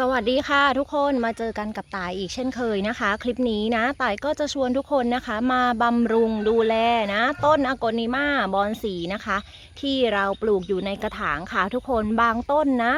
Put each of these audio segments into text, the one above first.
สวัสดีค่ะทุกคนมาเจอกันกับตายอีกเช่นเคยนะคะ คลิปนี้นะตายก็จะชวนทุกคนนะคะ มาบำรุงดูแลนะ ต้นอโกนิมาบอนสีนะคะ ที่เราปลูกอยู่ในกระถางค่ะทุกคนบางต้นนะ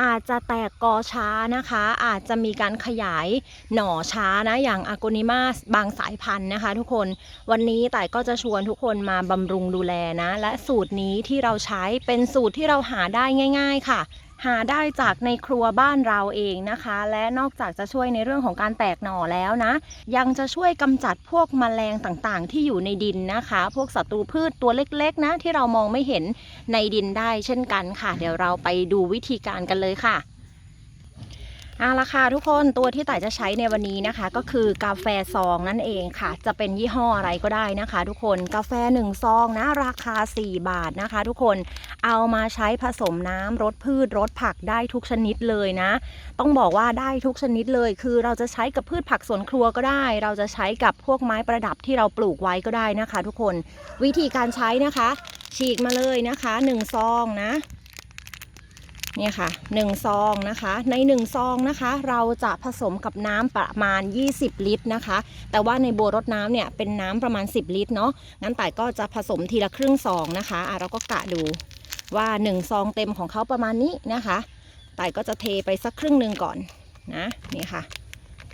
อาจจะแตกกอช้านะคะ อาจจะมีการขยายหน่อช้านะ อย่างอโกนิมาบางสายพันธุ์นะคะ ทุกคนวันนี้ต่ก็จะชวนทุกคนมาบำรุงดูแลนะ และสูตรนี้ที่เราใช้เป็นสูตรที่เราหาได้ง่าย ๆ ค่ะ หาได้จากในครัวบ้านเราเองนะคะ และนอกจากจะช่วยในเรื่องของการแตกหน่อแล้วนะ ยังจะช่วยกำจัดพวกแมลงต่างๆ ที่อยู่ในดินนะคะ พวกศัตรูพืชตัวเล็กๆนะที่เรามองไม่เห็นในดินได้เช่นกันค่ะ เดี๋ยวเราไปดูวิธีการกันเลยค่ะ เอาละค่ะทุกคนตัวที่ต่ายจะใช้ในวันนี้นะคะ ก็คือกาแฟซองนั่นเองค่ะ จะเป็นยี่ห้ออะไรก็ได้นะคะ ทุกคนกาแฟ1ซองนะราคา 4 บาทนะคะ ทุกคนเอามาใช้ผสมน้ำรดพืชรดผักได้ทุกชนิดเลยนะ ต้องบอกว่าได้ทุกชนิดเลย คือเราจะใช้กับพืชผักสวนครัวก็ได้ เราจะใช้กับพวกไม้ประดับที่เราปลูกไว้ก็ได้นะคะ ทุกคนวิธีการใช้นะคะ ฉีกมาเลยนะคะ1ซองนะ เนี่ยค่ะ1ซองนะคะ ใน1ซองนะคะ เราจะผสมกับน้ำประมาณ 20 ลิตรนะคะ แต่ว่าในบัวรดน้ำเนี่ยเป็นน้ำประมาณ 10 ลิตรเนาะงั้นต่ก็จะผสมทีละครึ่งซองนะคะอะเราก็กะดูว่า1ซองเต็มของเขาประมาณนี้นะคะต่ก็จะเทไปสักครึ่งหนึ่งก่อนนะนี่ค่ะ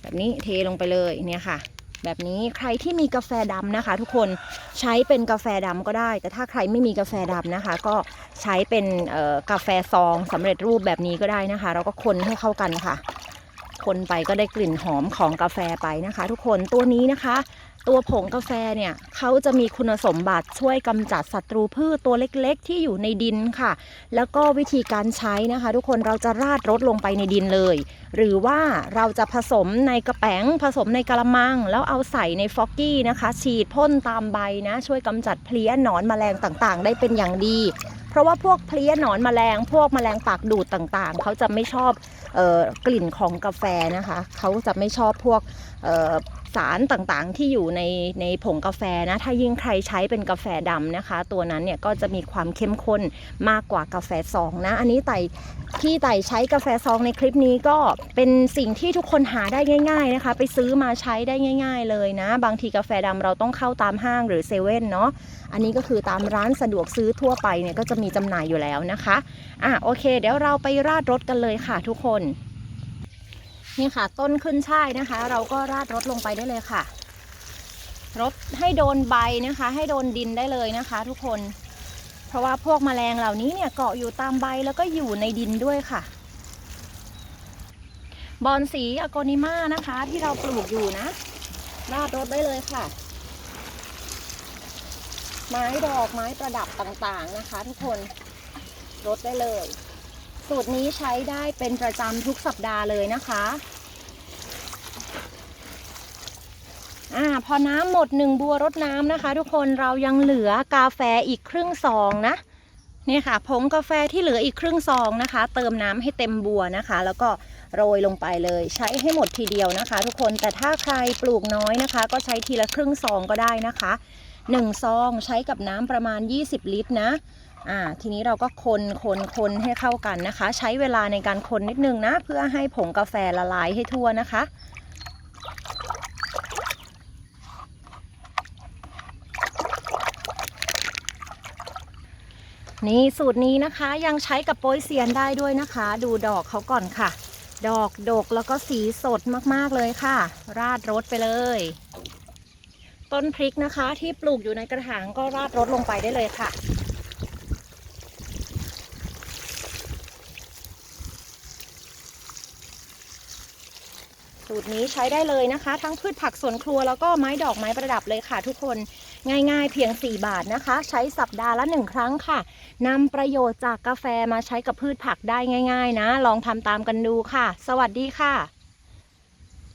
แบบนี้เทลงไปเลยเนี่ยค่ะ แบบนี้ใครที่มีกาแฟดำนะคะ ทุกคนใช้เป็นกาแฟดำก็ได้ แต่ถ้าใครไม่มีกาแฟดำนะคะ ก็ใช้เป็นกาแฟซองสำเร็จรูปแบบนี้ก็ได้นะคะ เราก็คนให้เข้ากันค่ะ คนไปก็ได้กลิ่นหอมของกาแฟไปนะคะ ทุกคนตัวนี้นะคะ ตัวผงกาแฟเนี่ยเขาจะมีคุณสมบัติช่วยกำจัดศัตรูพืชตัวเล็กๆ ที่อยู่ในดินค่ะ แล้วก็วิธีการใช้นะคะ ทุกคนเราจะราดรดลงไปในดินเลย หรือว่าเราจะผสมในกระแป๋งผสมในกระมัง แล้วเอาใส่ในฟอกกี้นะคะ ฉีดพ่นตามใบนะ ช่วยกำจัดเพลี้ยหนอนแมลงต่างๆ ได้เป็นอย่างดี เพราะว่าพวกเพลี้ยหนอนแมลงพวกแมลงปากดูดต่างๆเขาจะไม่ชอบ กลิ่นของกาแฟนะคะเขาจะไม่ชอบพวกสารต่างๆที่อยู่ในในผงกาแฟนะถ้ายิ่งใครใช้เป็นกาแฟดำนะคะ ตัวนั้นเนี่ยก็จะมีความเข้มข้นมากกว่ากาแฟซองนะ อันนี้ไต่ที่ไต่ใช้กาแฟซองในคลิปนี้ก็เป็นสิ่งที่ทุกคนหาได้ง่าย ๆนะคะ ไปซื้อมาใช้ได้ง่าย ๆ เลยนะ บางทีกาแฟดำเราต้องเข้าตามห้างหรือเซเว่นเนาะอันนี้ก็คือตามร้านสะดวกซื้อทั่วไปเนี่ยก็จะมีจำหน่ายอยู่แล้วนะคะอะโอเค เดี๋ยวเราไปราดรถกันเลยค่ะทุกคน นี่ค่ะ ต้นขึ้นช่ายนะคะ เราก็ราดรถลงไปได้เลยค่ะ รดให้โดนใบนะคะ ให้โดนดินได้เลยนะคะ ทุกคน เพราะว่าพวกแมลงเหล่านี้เนี่ยเกาะอยู่ตามใบแล้วก็อยู่ในดินด้วยค่ะ บอนสีอโกนิมานะคะ ที่เราปลูกอยู่นะ ราดรถได้เลยค่ะ ไม้ดอกไม้ประดับต่างๆนะคะ ทุกคนรดได้เลย สูตรนี้ใช้ได้เป็นประจำทุกสัปดาห์เลยนะคะอ่าพอน้ำหมดหนึ่งบัวรดน้ำนะคะ ทุกคนเรายังเหลือกาแฟอีกครึ่งซองนะนี่ค่ะผงกาแฟที่เหลืออีกครึ่งซองนะคะ เติมน้ำให้เต็มบัวนะคะ แล้วก็โรยลงไปเลย ใช้ให้หมดทีเดียวนะคะ ทุกคนแต่ถ้าใครปลูกน้อยนะคะ ก็ใช้ทีละครึ่งซองก็ได้นะคะหนึ่งซองใช้กับน้ำประมาณ 20 ลิตรนะ อ่าทีนี้เราก็คนคนคนให้เข้ากันนะคะ ใช้เวลาในการคนนิดนึงนะ เพื่อให้ผงกาแฟละลายให้ทั่วนะคะนี่สูตรนี้นะคะยังใช้กับโปยเซียนได้ด้วยนะคะ ดูดอกเขาก่อนค่ะ ดอกดกแล้วก็สีสดมากๆเลยค่ะ ราดรสไปเลย ต้นพริกนะคะที่ปลูกอยู่ในกระถางก็ราดรสลงไปได้เลยค่ะ สูตรนี้ใช้ได้เลยนะคะ ทั้งพืชผักสวนครัวแล้วก็ไม้ดอกไม้ประดับเลยค่ะ ทุกคนง่ายๆเพียง 4 บาทนะคะ ใช้สัปดาห์ละ 1 ครั้งค่ะนำประโยชน์จากกาแฟมาใช้กับพืชผักได้ง่าย ๆ นะ ลองทำตามกันดูค่ะ สวัสดีค่ะ